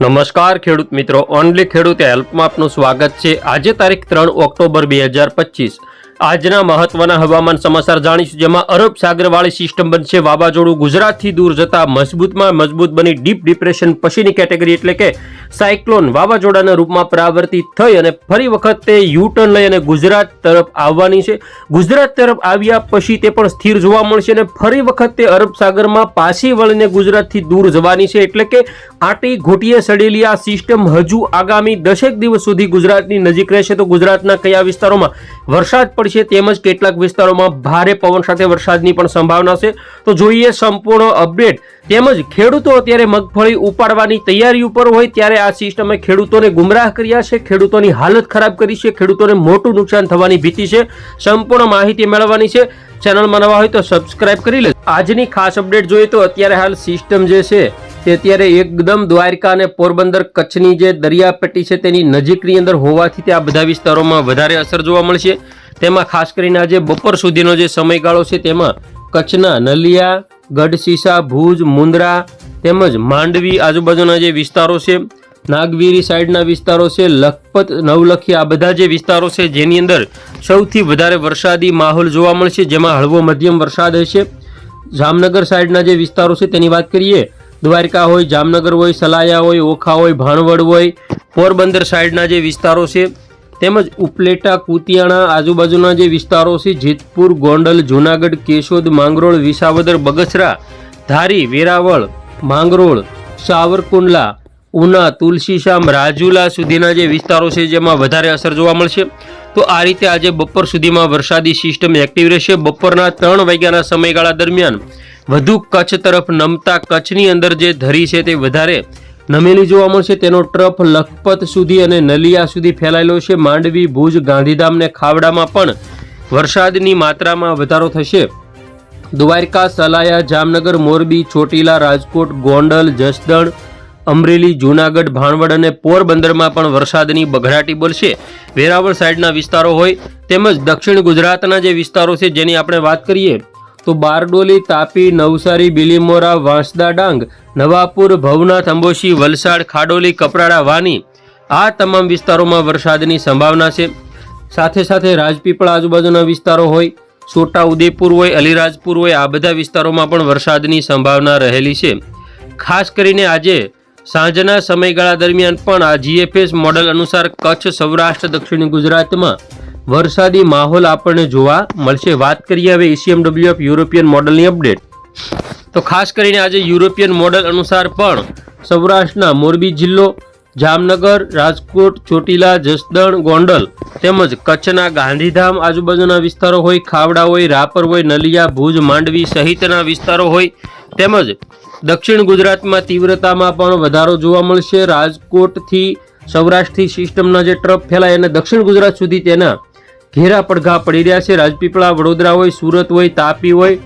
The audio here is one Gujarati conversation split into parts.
નમસ્કાર ખેડૂત મિત્રો, ઓનલી ખેડૂત હેલ્પમાં આપનું સ્વાગત છે. આજે તારીખ ત્રણ ઓક્ટોબર બે હજાર પચીસ. આજના મહત્વના હવામાન સમાચાર જાણીશું, જેમાં અરબ સાગરવાળી સિસ્ટમ બનશે, વાવાઝોડું ગુજરાતથી દૂર જતા મજબૂતમાં મજબૂત બની ડીપ ડિપ્રેશન પછીની કેટેગરી એટલે કે સાયક્લોન વાવાઝોડાના રૂપમાં પરાવર્તિત થઈ અને ફરી વખત તે યુ ટર્ન લઈ અને ગુજરાત તરફ આવવાની છે. ગુજરાત તરફ આવ્યા પછી તે પણ સ્થિર જોવા મળશે અને ફરી વખત તે અરબ સાગરમાં પાછી વળીને ગુજરાતથી દૂર જવાની છે. એટલે કે આટી ઘોટીએ સડેલી આ સિસ્ટમ હજુ આગામી દસેક દિવસ સુધી ગુજરાતની નજીક રહેશે. તો ગુજરાતના કયા વિસ્તારોમાં વરસાદ પડશે તેમજ કેટલાક વિસ્તારોમાં ભારે પવન સાથે વરસાદની પણ સંભાવના છે. તો જોઈએ સંપૂર્ણ અપડેટ. તેમજ ખેડૂતો અત્યારે મગફળી ઉપાડવાની તૈયારી ઉપર હોય ત્યારે આ સિસ્ટમે ખેડૂતોને ગુમરાહ કર્યા છે. ખેડૂતોની હાલત ખરાબ કરી છે. ખેડૂતોને મોટું નુકસાન થવાની ભીતિ છે. સંપૂર્ણ માહિતી મેળવવાની છે. ચેનલમાં નવા હોય તો સબસ્ક્રાઇબ કરી લે આજની ખાસ અપડેટ જોઈએ તો અત્યારે હાલ સિસ્ટમ જે છે તે અત્યારે એકદમ દ્વારકા અને પોરબંદર કચ્છની જે દરિયાપટ્ટી છે તેની નજીકની અંદર હોવાથી તે આ બધા વિસ્તારોમાં વધારે અસર જોવા મળશે. તેમાં ખાસ કરીને આજે બપોર સુધીનો જે સમયગાળો છે તેમાં કચ્છના નલિયા ગઢશીસા ભુજ, મુંદ્રા તેમજ માંડવી આજુબાજુના જે વિસ્તારો છે, નાગવીરી સાઈડના વિસ્તારો છે, લખપત, નવલખી આ બધા જે વિસ્તારો છે જેની અંદર સૌથી વધારે વરસાદી માહોલ જોવા મળશે જેમાં હળવો મધ્યમ વરસાદ હશે. જામનગર સાઈડના જે વિસ્તારો છે તેની વાત કરીએ દ્વારકા હોય, જામનગર હોય, સલાયા હોય, ઓખા હોય, ભાણવડ હોય, પોરબંદર સાઈડના જે વિસ્તારો છે, તેમજ ઉપલેટા, કુતિયાણા, આજુબાજુના જે વિસ્તારો છે, જેતપુર, ગોંડલ, જુનાગઢ, કેશોદ, માંગરોળ, વિસાવદર, બગસરા, ધારી, વેરાવળ, માંગરોળ, સાવરકુંડલા, ઉના, તુલસીશામ, રાજુલા સુધીના જે વિસ્તારો છે, જેમાં વધારે અસર જોવા મળશે. તો આ રીતે આજે બપોર સુધીમાં વરસાદી સિસ્ટમ એક્ટિવ રહેશે. બપોરના ત્રણ વાગ્યાના સમયગાળા દરમિયાન વધુ કચ્છ તરફ નમતા કચ્છની અંદર જે ધરી છે તે વધારે નમેલી જોવા મળશે. તેનો ટ્રફ લખપત સુધી અને નલિયા સુધી ફેલાયેલો છે. માંડવી, ભુજ, ગાંધીધામ ને ખાવડામાં પણ વરસાદની માત્રામાં વધારો થશે. દ્વારકા, સલાયા, જામનગર, મોરબી, ચોટીલા, રાજકોટ, ગોંડલ, જસદણ, અમરેલી, જૂનાગઢ, ભાણવડ અને પોરબંદરમાં પણ વરસાદની બઘડાટી બોલશે વેરાવળ સાઈડના વિસ્તારો હોય તેમજ દક્ષિણ ગુજરાતના જે વિસ્તારો છે જેની આપણે વાત કરીએ તો બારડોલી, તાપી, નવસારી, બિલીમોરા, વાંસદા ડાંગ, નવાપુર, ભવનાથ, અંબોશી, વલસાડ, ખાડોલી, કપરાડા, વાની આ તમામ વિસ્તારોમાં વરસાદની સંભાવના છે. સાથે સાથે રાજપીપળા આજુબાજુના વિસ્તારો હોય, છોટા ઉદેપુર હોય, અલીરાજપુર હોય, આ બધા વિસ્તારોમાં પણ વરસાદની સંભાવના રહેલી છે. ખાસ કરીને આજે સાંજના સમયગાળા દરમિયાન પણ આ જીએફએસ મોડલ અનુસાર કચ્છ, સૌરાષ્ટ્ર, દક્ષિણ ગુજરાતમાં વરસાદી માહોલ આપણને જોવા મળશે. વાત કરીએ હવે એસીએમડબ્લ્યુએફ યુરોપિયન મોડલની અપડેટ તો ખાસ કરીને આજે યુરોપિયન મોડલ અનુસાર પણ સૌરાષ્ટ્રના મોરબી જિલ્લો, જામનગર, રાજકોટ, ચોટીલા, જસદણ, ગોંડલ તેમજ કચ્છના ગાંધીધામ આજુબાજુના વિસ્તારો હોય, ખાવડા હોય, રાપર હોય, નલિયા, ભુજ, માંડવી સહિતના વિસ્તારો હોય તેમજ દક્ષિણ ગુજરાતમાં તીવ્રતામાં પણ વધારો જોવા મળશે. રાજકોટથી સૌરાષ્ટ્રથી સિસ્ટમના જે ટ્રફ ફેલાય અને દક્ષિણ ગુજરાત સુધી તેના ઘેરા પડઘા પડી રહ્યા છે. રાજપીપળા વડોદરા હોય, સુરત હોય, તાપી હોય,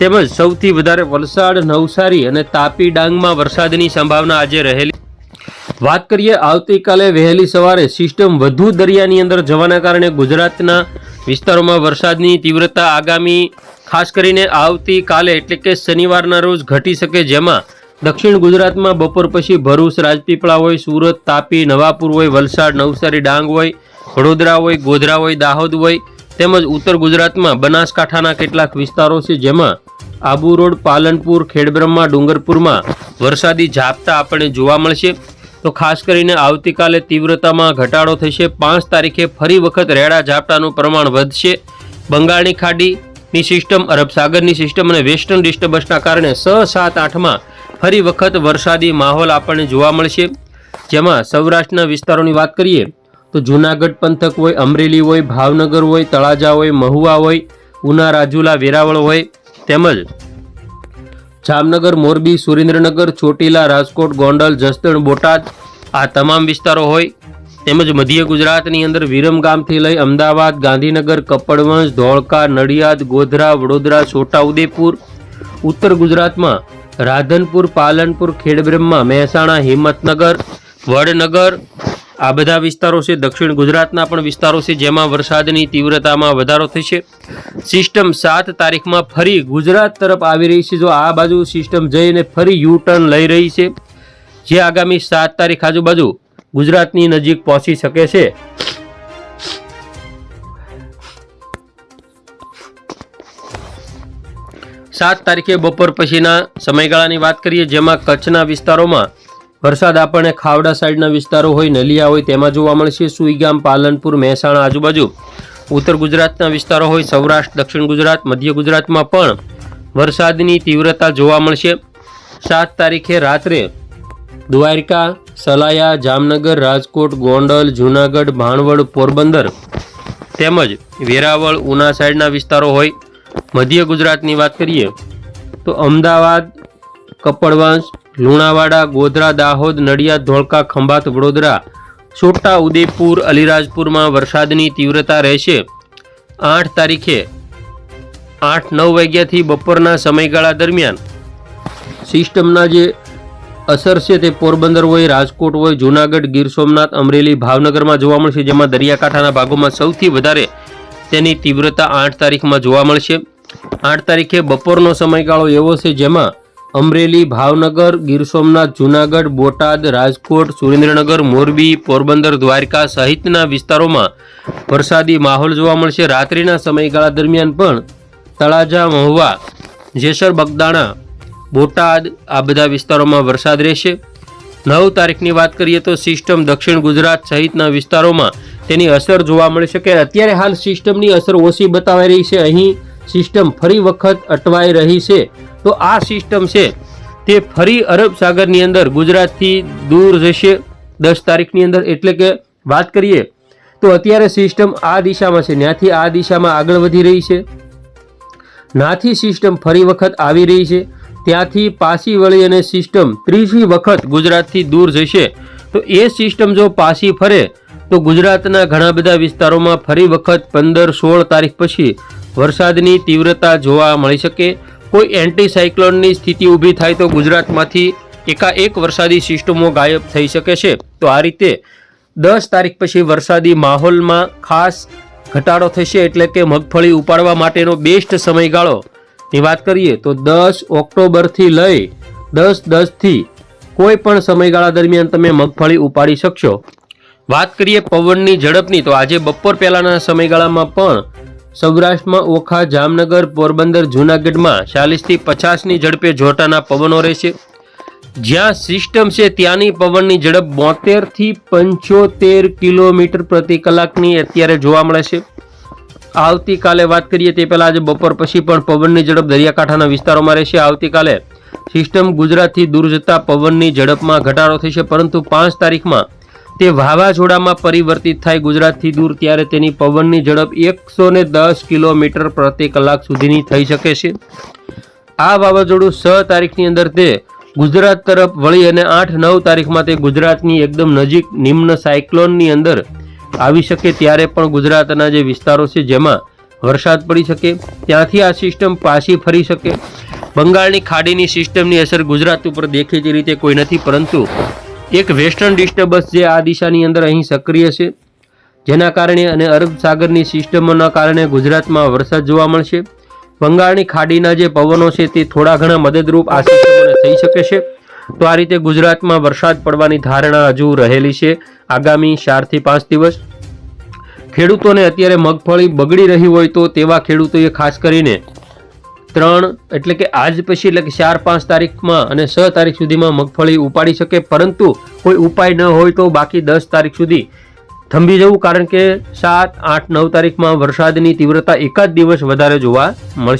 તેમજ સૌથી વધારે વલસાડ, નવસારી અને તાપી ડાંગમાં વરસાદની સંભાવના આજે રહેલી. વાત કરીએ, આવતીકાલે વહેલી સવારે સિસ્ટમ વધુ દરિયાની અંદર જવાના કારણે ગુજરાતના વિસ્તારોમાં વરસાદની તીવ્રતા આગામી, ખાસ કરીને આવતીકાલે એટલે કે શનિવારના રોજ ઘટી શકે જેમાં દક્ષિણ ગુજરાતમાં બપોર પછી ભરૂચ, રાજપીપળા હોય, સુરત, તાપી, નવાપુર હોય, વલસાડ, નવસારી, ડાંગ હોય વડોદરા હોય, ગોધરા હોય, દાહોદ હોય, તેમજ ઉત્તર ગુજરાતમાં બનાસકાંઠાના કેટલાક વિસ્તારો છે જેમાં આબુ રોડ, પાલનપુર, ખેડબ્રહ્મા, ડુંગરપુરમાં વરસાદી ઝાપટા આપણને જોવા મળશે. તો ખાસ કરીને આવતીકાલે તીવ્રતામાં ઘટાડો થશે. પાંચ તારીખે ફરી વખત રેડા ઝાપટાનું પ્રમાણ વધશે. બંગાળની ખાડીની સિસ્ટમ, અરબ સાગરની સિસ્ટમ અને વેસ્ટર્ન ડિસ્ટર્બન્સના કારણે સ, સાત, આઠમાં ફરી વખત વરસાદી માહોલ આપણને જોવા મળશે. જેમાં સૌરાષ્ટ્રના વિસ્તારોની વાત કરીએ તો જૂનાગઢ પંથક હોય, અમરેલી હોય, ભાવનગર હોય, તળાજા હોય, મહુવા હોય, ઉના, રાજુલા, વેરાવળ હોય, તેમજ જામનગર, મોરબી, સુરેન્દ્રનગર, ચોટીલા, રાજકોટ, ગોંડલ, જસદણ, બોટાદ આ તમામ વિસ્તારો હોય. તેમજ મધ્ય ગુજરાતની અંદર વિરમગામથી લઈ અમદાવાદ, ગાંધીનગર, કપડવંશ, ધોળકા, નડિયાદ, ગોધરા, વડોદરા, છોટાઉદેપુર, ઉત્તર ગુજરાતમાં રાધનપુર, પાલનપુર, ખેડબ્રહ્મા, મહેસાણા, હિંમતનગર, વડનગર આ બધા વિસ્તારો છે. દક્ષિણ ગુજરાતના પણ વિસ્તારો છે, જેમાં વરસાદની તીવ્રતામાં વધારો થશે. સિસ્ટમ સાત તારીખમાં ફરી ગુજરાત તરફ આવી રહી છે. જો આ બાજુ સિસ્ટમ જઈને ફરી યુ ટર્ન લઈ રહી છે, જે આગામી સાત તારીખ આજુબાજુ ગુજરાતની નજીક પહોંચી શકે છે. સાત તારીખે બપોર પછીના સમયગાળાની વાત કરીએ, જેમાં કચ્છના વિસ્તારોમાં વરસાદ આપણને ખાવડા સાઈડના વિસ્તારો હોય, નલિયા હોય, તેમાં જોવા મળશે સુઈગામ પાલનપુર, મહેસાણા આજુબાજુ. ઉત્તર ગુજરાતના વિસ્તારો હોય, સૌરાષ્ટ્ર, દક્ષિણ ગુજરાત, મધ્ય ગુજરાતમાં પણ વરસાદની તીવ્રતા જોવા મળશે. સાત તારીખે રાત્રે દ્વારકા, સલાયા, જામનગર, રાજકોટ, ગોંડલ, જૂનાગઢ, ભાણવડ, પોરબંદર તેમજ વેરાવળ, ઉના સાઈડના વિસ્તારો હોય. મધ્ય ગુજરાતની વાત કરીએ તો અમદાવાદ, કપડવંશ લુણાવાડા, ગોધરા, દાહોદ, નડિયાદ, ધોળકા, ખંભાત, વડોદરા, છોટા ઉદેપુર અલીરાજપુરમાં વરસાદની તીવ્રતા રહેશે. આઠ તારીખે આઠ નવ વાગ્યાથી બપોરના સમયગાળા દરમિયાન સિસ્ટમના જે અસર છે તે પોરબંદર હોય, રાજકોટ હોય, જૂનાગઢ, ગીર સોમનાથ, અમરેલી, ભાવનગરમાં જોવા મળશે, જેમાં દરિયાકાંઠાના ભાગોમાં સૌથી વધારે તેની તીવ્રતા આઠ તારીખમાં જોવા મળશે. આઠ તારીખે બપોરનો સમયગાળો એવો છે જેમાં અમરેલી, ભાવનગર, ગીર સોમનાથ, જૂનાગઢ, બોટાદ, રાજકોટ, સુરેન્દ્રનગર, મોરબી, પોરબંદર, દ્વારકા સહિતના વિસ્તારોમાં વરસાદી માહોલ જોવા મળશે. રાત્રિના સમયગાળા દરમિયાન પણ તળાજા, મહુવા, જેસર, બગદાણા, બોટાદ આ બધા વિસ્તારોમાં વરસાદ રહેશે. નવ તારીખની વાત કરીએ તો સિસ્ટમ દક્ષિણ ગુજરાત સહિતના વિસ્તારોમાં તેની અસર જોવા મળી શકે અત્યારે હાલ સિસ્ટમની અસર ઓછી બતાવાઈ રહી છે. અહીં સિસ્ટમ ફરી વખત અટવાઈ રહી છે. તો આ સિસ્ટમ છે. તે ફરી અરબ સાગરની અંદર ગુજરાતથી દૂર જશે દસ તારીખની અંદર. એટલે કે વાત કરીએ તો અત્યારે સિસ્ટમ આ દિશામાં છે. ત્યાંથી આ દિશામાં આગળ વધી રહી છે. નાથી સિસ્ટમ ફરી વખત આવી રહી છે. ત્યાંથી પાછી વળી અને સિસ્ટમ ત્રીજી વખત ગુજરાતથી દૂર જશે. તો એ સિસ્ટમ જો પાછી ફરે, તો ગુજરાતના ઘણા બધા વિસ્તારોમાં ફરી વખત પંદર સોળ તારીખ પછી વરસાદની તીવ્રતા જોવા મળી શકે. કોઈ એન્ટી સાયક્લોનની સ્થિતિ ઊભી થાય તો ગુજરાતમાંથી એકાએક વરસાદી સિસ્ટમો ગાયબ થઈ શકે છે. તો આ રીતે દસ તારીખ પછી વરસાદી માહોલમાં ખાસ ઘટાડો થશે એટલે કે મગફળી ઉપાડવા માટેનો બેસ્ટ સમયગાળો. ની વાત કરીએ તો દસ ઓક્ટોબરથી લઈ દસ દસથી કોઈ પણ સમયગાળા દરમિયાન તમે મગફળી ઉપાડી શકશો. વાત કરીએ પવનની, ઝડપની, તો આજે બપોર પહેલાંના સમયગાળામાં પણ સૌરાષ્ટ્રમાં ઓખા, જામનગર, પોરબંદર, જૂનાગઢમાં ચાલીસથી પચાસની ઝડપે જોટાના પવનો રહેશે. જ્યાં સિસ્ટમ છે ત્યાંની પવનની ઝડપ બોતેરથી પંચોતેર કિલોમીટર પ્રતિ કલાકની અત્યારે જોવા મળે છે. આવતીકાલે વાત કરીએ તે પહેલાં આજે બપોર પછી પણ પવનની ઝડપ દરિયાકાંઠાના વિસ્તારોમાં રહેશે. આવતીકાલે સિસ્ટમ ગુજરાતથી દૂર જતા પવનની ઝડપમાં ઘટાડો થશે, પરંતુ પાંચ તારીખમાં તે વાવાઝોડામાં પરિવર્તિત થાય ગુજરાતથી દૂર, ત્યારે તેની પવનની ઝડપ એકસો દસ કિલોમીટર પ્રતિ કલાક સુધીની થઈ શકે છે. આ વાવાઝોડું છ તારીખની અંદર તે ગુજરાત તરફ વળી અને આઠ નવ તારીખમાં તે ગુજરાતની એકદમ નજીક નિમ્ન સાયક્લોનની અંદર આવી શકે, ત્યારે પણ ગુજરાતના જે વિસ્તારો છે જેમાં વરસાદ પડી શકે, ત્યાંથી આ સિસ્ટમ પાછી ફરી શકે. બંગાળની ખાડીની સિસ્ટમની અસર ગુજરાત ઉપર દેખીતી રીતે કોઈ નથી, પરંતુ એક વેસ્ટર્ન ડિસ્ટર્બન્સ જે આ દિશાની અંદર અહીં સક્રિય છે, જેના કારણે અને અરબ સાગરની સિસ્ટમોના કારણે ગુજરાતમાં વરસાદ જોવા મળશે. બંગાળની ખાડીના જે પવનો છે તે થોડા ઘણા મદદરૂપ આ સિસ્ટમોને થઈ શકે છે. તો આ રીતે ગુજરાતમાં વરસાદ પડવાની ધારણા હજુ રહેલી છે આગામી ચારથી પાંચ દિવસ. ખેડૂતોને અત્યારે મગફળી બગડી રહી હોય તો તેવા ખેડૂતોએ ખાસ કરીને ત્રણ, એટલે કે આજ પછી એટલે કે ચાર, પાંચ તારીખમાં અને છ તારીખ સુધીમાં મગફળી ઉપાડી શકે, પરંતુ કોઈ ઉપાય ન હોય તો બાકી દસ તારીખ સુધી થંભી જવું, કારણ કે સાત, આઠ, નવ તારીખમાં વરસાદની તીવ્રતા એકાદ દિવસ વધારે જોવા મળશે.